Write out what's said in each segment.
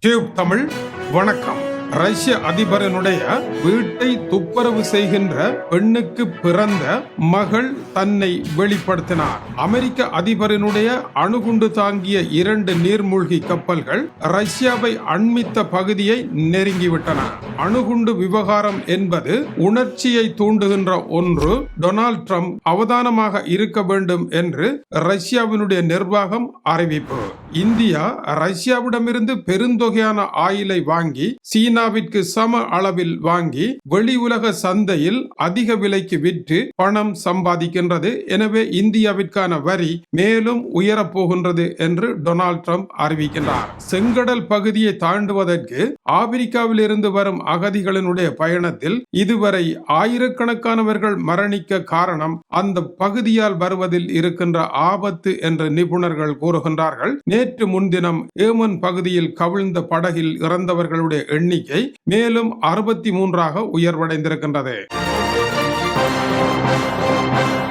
Tube Tamil வணக்கம். ரஷ்ய அதிபரனுடைய வீட்டை துப்புரவு செய்கின்ற பெண்ணுக்கு பிறந்த மகள் தன்னை வெளிப்படுத்தினார். அமெரிக்க அதிபரனுடைய அணுகுண்டு தாங்கிய இரண்டு நீர்மூழ்கி கப்பல்கள் ரஷ்யாவை அண்மித்த பகுதியை நெருங்கிவிட்டன. அணுகுண்டு விவகாரம் என்பது உணர்ச்சியை தூண்டுகின்ற ஒன்று. டொனால்ட் ட்ரம்ப் அவதானமாக இருக்க வேண்டும் என்று ரஷ்யாவினுடைய நிர்வாகம் அறிவிப்பு. இந்தியா ரஷ்யாவிடமிருந்து பெருந்தொகையான ஆயிலை வாங்கி சீனாவிற்கு சம அளவில் வாங்கி வெளி உலக சந்தையில் அதிக விலைக்கு விற்று பணம் சம்பாதிக்கின்றது. எனவே இந்தியாவிற்கான வரி மேலும் உயரப்போகின்றது என்று டொனால்ட் ட்ரம்ப் அறிவிக்கின்றார். செங்கடல் பகுதியை தாண்டுவதற்கு ஆப்பிரிக்காவில் இருந்து வரும் அகதிகளினுடைய பயணத்தில் இதுவரை ஆயிரக்கணக்கானவர்கள் மரணிக்க காரணம் அந்த பகுதியால் வருவதில் இருக்கின்ற ஆபத்து என்று நிபுணர்கள் கூறுகின்றார்கள். நேற்று முன்தினம் ஏமன் பகுதியில் கவிழ்ந்த படகில் இறந்தவர்களுடைய எண்ணிக்கை மேலும் அறுபத்தி மூன்றாக உயர்வடைந்திருக்கின்றது.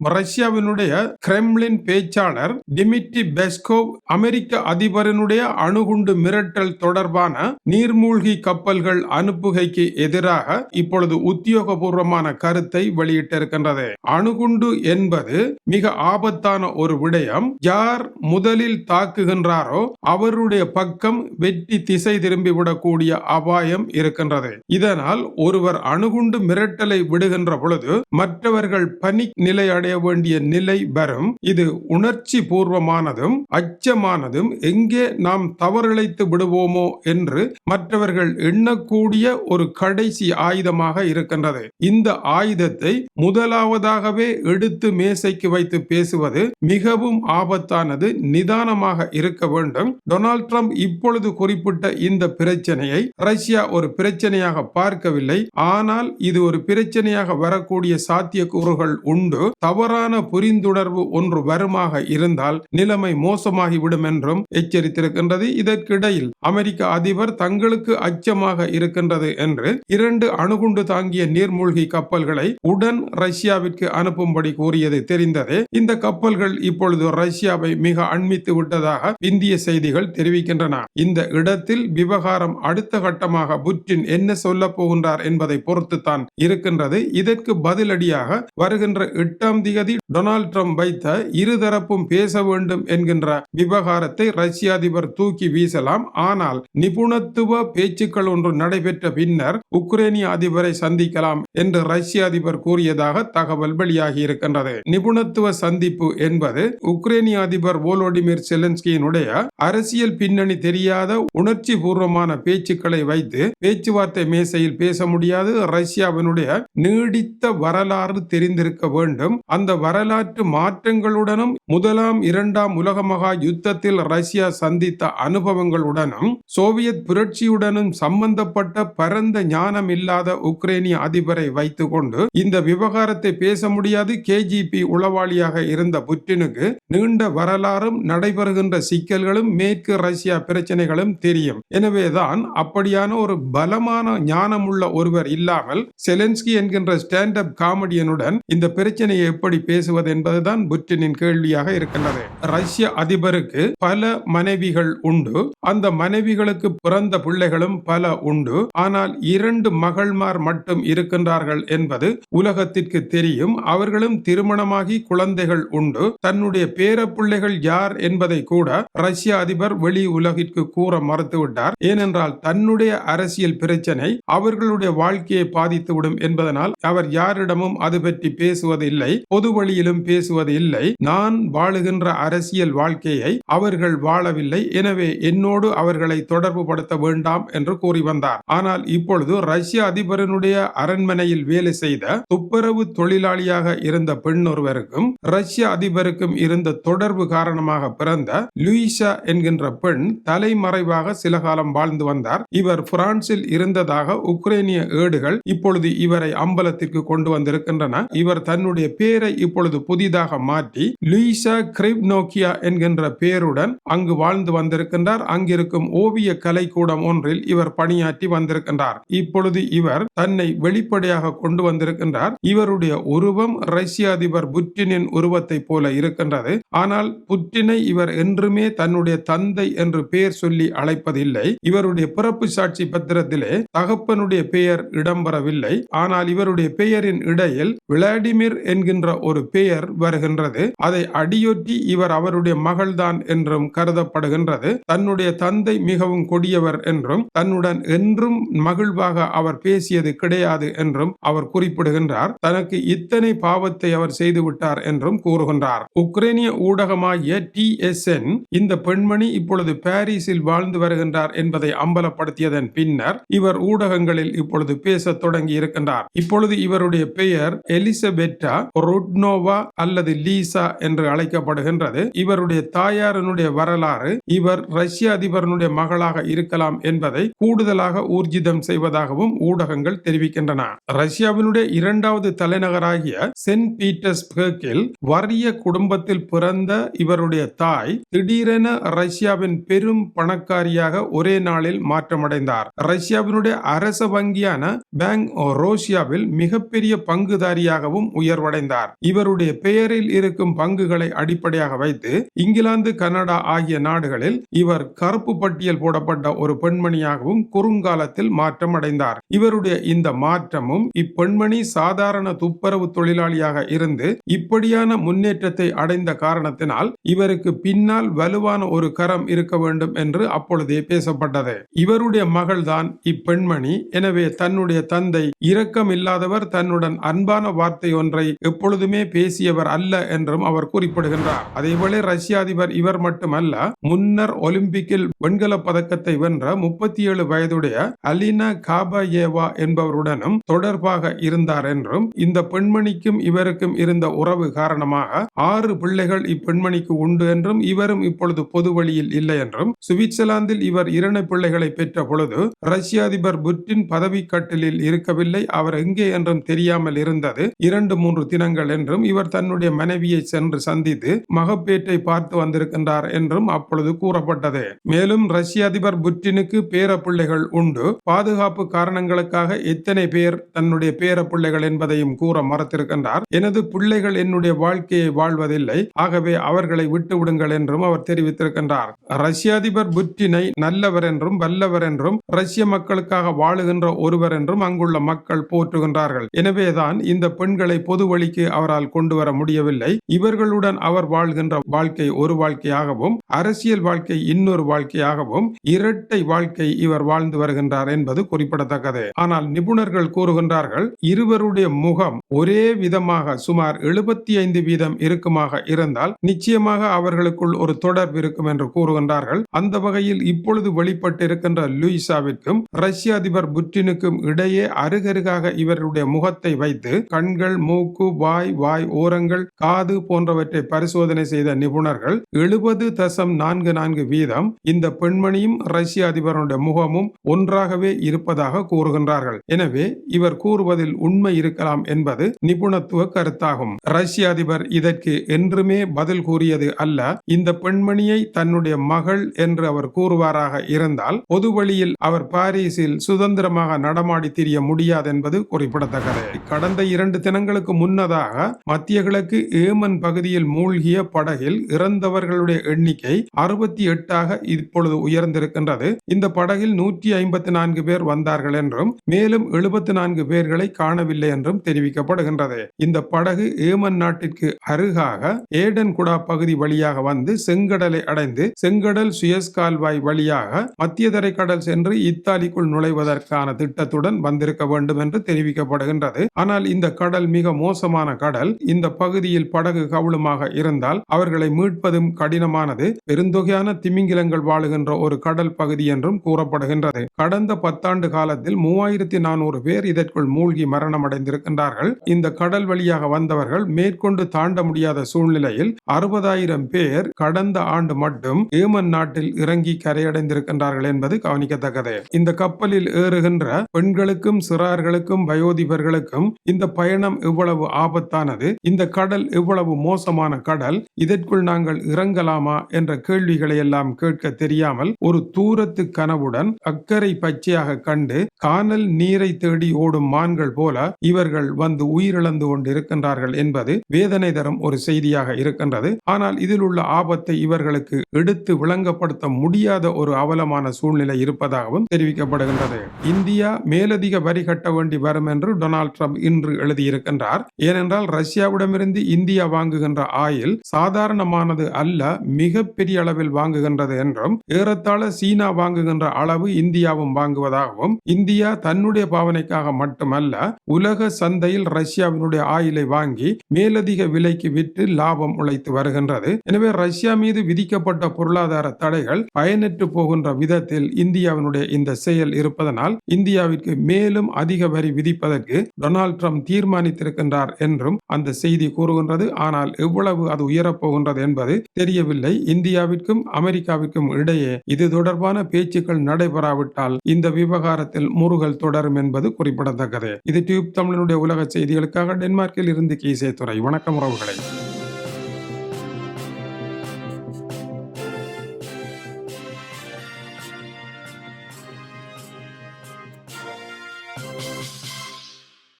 ரஷ்யாவினுடைய கிரெம்லின் பேச்சாளர் டிமிட்ரி பெஸ்கோவ் அமெரிக்க அதிபரனுடைய அணுகுண்டு மிரட்டல் தொடர்பான நீர்மூழ்கி கப்பல்கள் அனுப்புகைக்கு எதிராக இப்பொழுது உத்தியோகபூர்வமான கருத்தை வெளியிட்டிருக்கின்றது. அணுகுண்டு என்பது மிக ஆபத்தான ஒரு விடயம். யார் முதலில் தாக்குகின்றாரோ அவருடைய பக்கம் வெற்றி திசை திரும்பிவிடக்கூடிய அபாயம் இருக்கின்றது. இதனால் ஒருவர் அணுகுண்டு மிரட்டலை விடுகின்ற பொழுது மற்றவர்கள் பனிக் நிலை அடைய வேண்டிய நிலை வரும். இது உணர்ச்சி பூர்வமானதும் அச்சமானதும் எங்கே நாம் தவறிழைத்து விடுவோமோ என்று மற்றவர்கள் எண்ணக்கூடிய ஒரு கடைசி ஆயுதமாக இருக்கின்றது. இந்த ஆயுதத்தை முதலாவதாகவே எடுத்து மேசைக்கு வைத்து பேசுவது மிகவும் ஆபத்தானது நிதானமாக இருக்க வேண்டும். டொனால்ட் ட்ரம்ப் இப்பொழுது குறிப்பிட்ட இந்த பிரச்சனையை ரஷ்யா ஒரு பிரச்சனையாக பார்க்கவில்லை. ஆனால் இது ஒரு பிரச்சனையாக வரக்கூடிய சாத்தியக்கூறுகள் உண்டு. தவறான புரிந்துணர்வு ஒன்று வருமாக இருந்தால் நிலைமை மோசமாகிவிடும் என்றும் எச்சரித்திருக்கின்றது. இதற்கிடையில் அமெரிக்க அதிபர் தங்களுக்கு அச்சமாக இருக்கின்றது என்று இரண்டு அணுகுண்டு தாங்கிய நீர்மூழ்கி கப்பல்களை உடன் ரஷ்யாவிற்கு அனுப்பும்படி கூறியது தெரிந்ததே. இந்த கப்பல்கள் இப்பொழுது ரஷ்யாவை மிக அண்மித்து விட்டதாக இந்திய செய்திகள் தெரிவிக்கின்றன. இந்த இடத்தில் விவகாரம் அடுத்த கட்டமாக புட்டின் என்ன சொல்ல போகின்றார் என்பதை பொறுத்துத்தான் இருக்கின்றது. இதற்கு பதிலடியாக வருகின்ற எட்டாம் திகதி டொனால்ட் ட்ரம்ப் வைத்த இருதரப்பும் பேச வேண்டும் என்கின்ற விவகாரத்தை ரஷ்ய அதிபர் தூக்கி வீசலாம். ஆனால் நிபுணத்துவ பேச்சுக்கள் ஒன்று நடைபெற்ற பின்னர் உக்ரைனிய அதிபரை சந்திக்கலாம் என்று ரஷ்ய அதிபர் கூறியதாக தகவல் வெளியாகி இருக்கின்றது. நிபுணத்துவ சந்திப்பு என்பது உக்ரைனிய அதிபர் வோலோடிமிர் செலன்ஸ்கியினுடைய அரசியல் பின்னணி தெரியாத உணர்ச்சி பூர்வமான பேச்சுக்களை வைத்து பேச்சுவார்த்தை மேசையில் பேச முடியாது. ரஷ்யாவினுடைய நீடித்த வரலாறு தெரிந்திருக்க வேண்டும். அந்த வரலாற்று மாற்றங்களுடனும் முதலாம் இரண்டாம் உலக மகா யுத்தத்தில் ரஷ்யா சந்தித்த அனுபவங்களுடனும் சோவியத் புரட்சியுடனும் சம்பந்தப்பட்ட பரந்த ஞானம் இல்லாத உக்ரைனிய அதிபரை வைத்துக்கொண்டு இந்த விவகாரத்தை பேச முடியாது. கேஜிபி உளவாளியாக இருந்த புட்டினுக்கு நீண்ட வரலாறும் நடைபெறுகின்ற சிக்கல்களும் மேற்கு ரஷ்யா பிரச்சனைகளும் தெரியும். எனவேதான் அப்படியான ஒரு பலமான ஞானமுள்ள ஒருவர் இல்லாமல் செலன்ஸ்கி என்கின்ற ஸ்டாண்ட் அப் காமெடியனுடன் இந்த பிரச்சனையை எப்படி எப்படி பேசுவது என்பதுதான் புட்டினின் கேள்வியாக இருக்கின்றது. ரஷ்ய அதிபருக்கு பல மனைவிகள் உண்டு. அந்த மனைவிகளுக்கு பிறந்த பிள்ளைகளும் பல உண்டு. ஆனால் இரண்டு மகள்மார் மட்டும் இருக்கின்றார்கள் என்பது உலகத்திற்கு தெரியும். அவர்களும் திருமணமாகி குழந்தைகள் உண்டு. தன்னுடைய பேர பிள்ளைகள் யார் என்பதை கூட ரஷ்ய அதிபர் வெளி உலகிற்கு கூற மறுத்துவிட்டார். ஏனென்றால் தன்னுடைய அரசியல் பிரச்சனை அவர்களுடைய வாழ்க்கையை பாதித்துவிடும் என்பதனால் அவர் யாரிடமும் அது பற்றி பேசுவதில்லை. பொது வழியிலும் பேசுவது இல்லை. நான் வாழுகின்ற அரசியல் வாழ்க்கையை அவர்கள் வாழவில்லை. எனவே என்னோடு அவர்களை தொடர்பு படுத்த வேண்டாம் என்று கூறி வந்தார். ஆனால் இப்பொழுது ரஷ்ய அதிபரனுடைய அரண்மனையில் வேலை செய்த துப்புரவு தொழிலாளியாக இருந்த பெண் ஒருவருக்கும் ரஷ்ய அதிபருக்கும் இருந்த தொடர்பு காரணமாக பிறந்த லூயிசா என்கின்ற பெண் தலைமறைவாக சில காலம் வாழ்ந்து வந்தார். இவர் பிரான்சில் இருந்ததாக உக்ரைனிய ஏடுகள் இப்பொழுது இவரை அம்பலத்திற்கு கொண்டு வந்திருக்கின்றன. இவர் தன்னுடைய பேரை பெயரை இப்பொழுது புதிதாக மாற்றி லூயிசா கிரிப் நோக்கியா என்கின்ற பெயருடன் அங்கு வாழ்ந்து வந்திருக்கின்றார். அங்கிருக்கும் ஓவிய கலைக்கூடம் ஒன்றில் இவர் பணியாற்றி வந்திருக்கின்றார். இப்பொழுது இவர் தன்னை வெளிப்படையாக கொண்டு வந்திருக்கின்றார். இவருடைய உருவம் ரஷ்ய அதிபர் புட்டினின் உருவத்தை போல இருக்கின்றது. ஆனால் புட்டினை இவர் என்றுமே தன்னுடைய தந்தை என்று பெயர் சொல்லி அழைப்பதில்லை. இவருடைய பிறப்பு சாட்சி பத்திரத்திலே தகப்பனுடைய பெயர் இடம்பெறவில்லை. ஆனால் இவருடைய பெயரின் இடையில் விளாடிமிர் என்கின்ற ஒரு பெயர் வருகின்றது. அதை அடியொற்றி இவர் அவருடைய மகள்தான் என்றும் கருதப்படுகின்றது. தன்னுடைய தந்தை மிகவும் கொடியவர் என்றும் தன்னுடன் என்றும் மகிழ்வாக அவர் பேசியது கிடையாது என்றும் அவர் குறிப்பிடுகின்றார். தனக்கு இத்தனை பாவத்தை அவர் செய்துவிட்டார் என்றும் கூறுகின்றார். உக்ரைனிய ஊடகமாகிய டி எஸ் என் இந்த பெண்மணி இப்பொழுது பாரிஸில் வாழ்ந்து வருகின்றார் என்பதை அம்பலப்படுத்தியதன் பின்னர் இவர் ஊடகங்களில் இப்பொழுது பேசத் தொடங்கி இருக்கின்றார் இப்பொழுது இவருடைய பெயர் எலிசபெட்டா ருட்னோவா அல்லது லீசா என்று அழைக்கப்படுகின்றது. இவருடைய தாயாரனுடைய வரலாறு இவர் ரஷ்ய அதிபரனுடைய மகளாக இருக்கலாம் என்பதை கூடுதலாக ஊர்ஜிதம் செய்வதாகவும் ஊடகங்கள் தெரிவிக்கின்றன. ரஷ்யாவினுடைய இரண்டாவது தலைநகராகிய சென்ட் பீட்டர்ஸ்பர்கில் வறிய குடும்பத்தில் பிறந்த இவருடைய தாய் திடீரென ரஷ்யாவின் பெரும் பணக்காரியாக ஒரே நாளில் மாற்றமடைந்தார். ரஷ்யாவினுடைய அரச வங்கியான பேங்க் ரோஷியாவில் மிகப்பெரிய பங்குதாரியாகவும் உயர்வடைந்தார். கொண்டிருக்கிறார் இவருடைய பெயரில் இருக்கும் பங்குகளை அடிப்படையாக வைத்து இங்கிலாந்து கனடா ஆகிய நாடுகளில் இவர் கருப்பு பட்டியல் போடப்பட்ட ஒரு பெண்மணியாகவும் குறுங்காலத்தில் மாற்றம் அடைந்தார் இவருடைய இந்த மாற்றமும் இப்பெண்மணி சாதாரண துப்புரவு தொழிலாளியாக இருந்து இப்படியான முன்னேற்றத்தை அடைந்த காரணத்தினால் இவருக்கு பின்னால் வலுவான ஒரு கரம் இருக்க வேண்டும் என்று அப்பொழுதே பேசப்பட்டது. இவருடைய மகள்தான் இப்பெண்மணி. எனவே தன்னுடைய தந்தை இரக்கம் இல்லாதவர் தன்னுடன் அன்பான வார்த்தை ஒன்றை எப்பொழுது எப்பொழுதுமே பேசியவர் அல்ல என்றும் அவர் குறிப்பிடுகின்றார். அதேபோல ரஷ்ய அதிபர் இவர் மட்டுமல்ல முன்னர் ஒலிம்பிக்கில் வெண்கல பதக்கத்தை வென்ற முப்பத்தி ஏழு வயதுடைய அலினா காபாயேவா என்பவருடனும் தொடர்பாக இருந்தார் என்றும் இந்த பெண்மணிக்கும் இவருக்கும் இருந்த உறவு காரணமாக ஆறு பிள்ளைகள் இப்பெண்மணிக்கு உண்டு என்றும் இவரும் இப்பொழுது பொது வழியில் இல்லை என்றும் சுவிட்சர்லாந்தில் இவர் இரண்டு பிள்ளைகளை பெற்ற பொழுது ரஷ்ய அதிபர் புட்டின் பதவி கட்டிலில் இருக்கவில்லை அவர் எங்கே என்றும் தெரியாமல் இருந்தது இரண்டு மூன்று தினங்கள் வந்திருக்கிறார்கள் என்றும் இவர் தன்னுடைய மனைவியை சென்று சந்தித்து மகப்பேட்டை பார்த்து வந்திருக்கின்றார் என்றும் அப்பொழுது கூறப்பட்டது. மேலும் ரஷ்ய அதிபர் புட்டினுக்கு பேர பிள்ளைகள் உண்டு. பாதுகாப்பு காரணங்களுக்காக எத்தனை பேர் தன்னுடைய பேர பிள்ளைகள் என்பதையும் கூற மறுத்திருக்கின்றார். எனது பிள்ளைகள் என்னுடைய வாழ்க்கையை வாழ்வதில்லை. ஆகவே அவர்களை விட்டு விடுங்கள் என்றும் அவர் தெரிவித்திருக்கின்றார். ரஷ்ய அதிபர் புட்டினை நல்லவர் என்றும் வல்லவர் என்றும் ரஷ்ய மக்களுக்காக வாழுகின்ற ஒருவர் என்றும் அங்குள்ள மக்கள் போற்றுகின்றார்கள். எனவேதான் இந்த பெண்களை பொது வழிக்கு அவரால் கொண்டு வர முடியவில்லை. இவர்களுடன் அவர் வாழ்கின்ற வாழ்க்கை ஒரு வாழ்க்கையாகவும் அரசியல் வாழ்க்கை இன்னொரு வாழ்க்கையாகவும் இரட்டை வாழ்க்கை இவர் வாழ்ந்து வருகின்றார் என்பது குறிப்பிடத்தக்கது. ஆனால் நிபுணர்கள் கூறுகின்றார்கள் இருவருடைய முகம் ஒரே விதமாக சுமார் எழுபத்தி ஐந்து வீதம் இருக்குமாக இருந்தால் நிச்சயமாக அவர்களுக்குள் ஒரு தொடர்பு இருக்கும் என்று கூறுகின்றார்கள். அந்த வகையில் இப்பொழுது வெளிப்பட்டிருக்கின்ற லூயிசாவிற்கும் ரஷ்ய அதிபர் புட்டினுக்கும் இடையே அருகருகாக இவருடைய முகத்தை வைத்து கண்கள் மூக்கு வாய் வாய் ஓரங்கள் காது போன்றவற்றை பரிசோதனை செய்த நிபுணர்கள் எழுபது தசம் நான்கு நான்கு வீதம் இந்த பெண்மணியும் ரஷ்ய அதிபருடைய முகமும் ஒன்றாகவே இருப்பதாக கூறுகின்றார்கள். எனவே இவர் கூறுவதில் உண்மை இருக்கலாம் என்பது நிபுணத்துவ கருத்தாகும். ரஷ்ய அதிபர் இதற்கு என்றுமே பதில் கூறியது அல்ல. இந்த பெண்மணியை தன்னுடைய மகள் என்று அவர் கூறுவாராக இருந்தால் பொது வழியில் அவர் பாரிஸில் சுதந்திரமாக நடமாடி திரிய முடியாது என்பது குறிப்பிடத்தக்கது. கடந்த இரண்டு தினங்களுக்கு முன்னதாக மத்திய கிழக்கு ஏமன் பகுதியில் மூழ்கிய படகில் இறந்தவர்களுடைய எண்ணிக்கை அறுபத்தி எட்டாக இப்பொழுது உயர்ந்திருக்கின்றது. இந்த படகில் நூற்றி ஐம்பத்தி நான்கு பேர் வந்தார்கள் என்றும் மேலும் எழுபத்தி நான்கு பேர்களை காணவில்லை என்றும் தெரிவிக்கப்படுகின்றது. இந்த படகு ஏமன் நாட்டிற்கு அருகாக ஏடன் குடா பகுதி வழியாக வந்து செங்கடலை அடைந்து செங்கடல் சுயஸ் கால்வாய் வழியாக மத்திய தரைக்கடல் சென்று இத்தாலிக்குள் நுழைவதற்கான திட்டத்துடன் வந்திருக்க வேண்டும் என்று தெரிவிக்கப்படுகின்றது. ஆனால் இந்த கடல் மிக மோசமான கடல் இந்த பகுதியில் படகு கவுளுமாக இருந்தால் அவர்களை மீட்பதும் கடினமானது. பெருந்தொகையான திமிங்கிலங்கள் வாழுகின்ற ஒரு கடல் பகுதி என்றும் கூறப்படுகின்றது. கடந்த பத்தாண்டு காலத்தில் மூவாயிரத்தி நானூறு பேர் இதற்குள் மூழ்கி மரணம் அடைந்திருக்கின்றார்கள் இந்த கடல் வழியாக வந்தவர்கள் மேற்கொண்டு தாண்ட முடியாத சூழ்நிலையில் அறுபதாயிரம் பேர் கடந்த ஆண்டு மட்டும் ஏமன் நாட்டில் இறங்கி கரையடைந்திருக்கின்றார்கள் என்பது கவனிக்கத்தக்கது. இந்த கப்பலில் ஏறுகின்ற பெண்களுக்கும் சிறார்களுக்கும் வயோதிபர்களுக்கும் இந்த பயணம் இவ்வளவு ஆபத்து ஆபத்தானது? இந்த கடல் எவ்வளவு மோசமான கடல்? இதற்குள் நாங்கள் இறங்கலாமா? என்ற கேள்விகளை எல்லாம் கேட்க தெரியாமல் ஒரு தூரத்து கனவுடன் அக்கறை பச்சையாக கண்டு கானல் நீரை தேடி ஓடும் மான்கள் போல இவர்கள் வந்து உயிரிழந்து கொண்டிருக்கின்றார்கள் என்பது வேதனை தரும் ஒரு செய்தியாக இருக்கின்றது. ஆனால் இதில் உள்ள ஆபத்தை இவர்களுக்கு எடுத்து விளங்கப்படுத்த முடியாத ஒரு அவலமான சூழ்நிலை இருப்பதாகவும் தெரிவிக்கப்படுகின்றது. இந்தியா மேலதிக வரி கட்ட வேண்டி வரும் என்று டொனால்ட் ட்ரம்ப் இன்று எழுதியிருக்கின்றார். ஏனென்றால் ரஷ்யாவிடமிருந்து இந்தியா வாங்குகின்ற ஆயில் சாதாரணமானது அல்ல மிகப்பெரிய அளவில் வாங்குகின்றது என்றும் ஏறத்தாழ சீனா வாங்குகின்ற அளவு இந்தியாவும் வாங்குவதாகவும் இந்தியா தன்னுடைய பாவனைக்காக மட்டுமல்ல உலக சந்தையில் ரஷ்யாவினுடைய ஆயிலை வாங்கி மேலதிக விலைக்கு விற்று லாபம் உழைத்து வருகின்றது. எனவே ரஷ்யா மீது விதிக்கப்பட்ட பொருளாதார தடைகள் பயனற்று போகின்ற விதத்தில் இந்தியாவினுடைய இந்த செயல் இருப்பதனால் இந்தியாவிற்கு மேலும் அதிக வரி விதிப்பதற்கு டொனால்ட் ட்ரம்ப் தீர்மானித்திருக்கின்றார் என்றும் அந்த செய்தி கூறுகின்றது. ஆனால் எவ்வளவு அது உயரப்போகின்றது என்பது தெரியவில்லை. இந்தியாவிற்கும் அமெரிக்காவிற்கும் இடையே இது தொடர்பான பேச்சுக்கள் நடைபெறாவிட்டால் இந்த விவகாரத்தில் முருகல் தொடரும் என்பது குறிப்பிடத்தக்கது. இது டியூப் தமிழனுடைய உலக செய்திகளுக்காக டென்மார்க்கில் இருந்து கீசே துறை வணக்கம் உறவுகளை.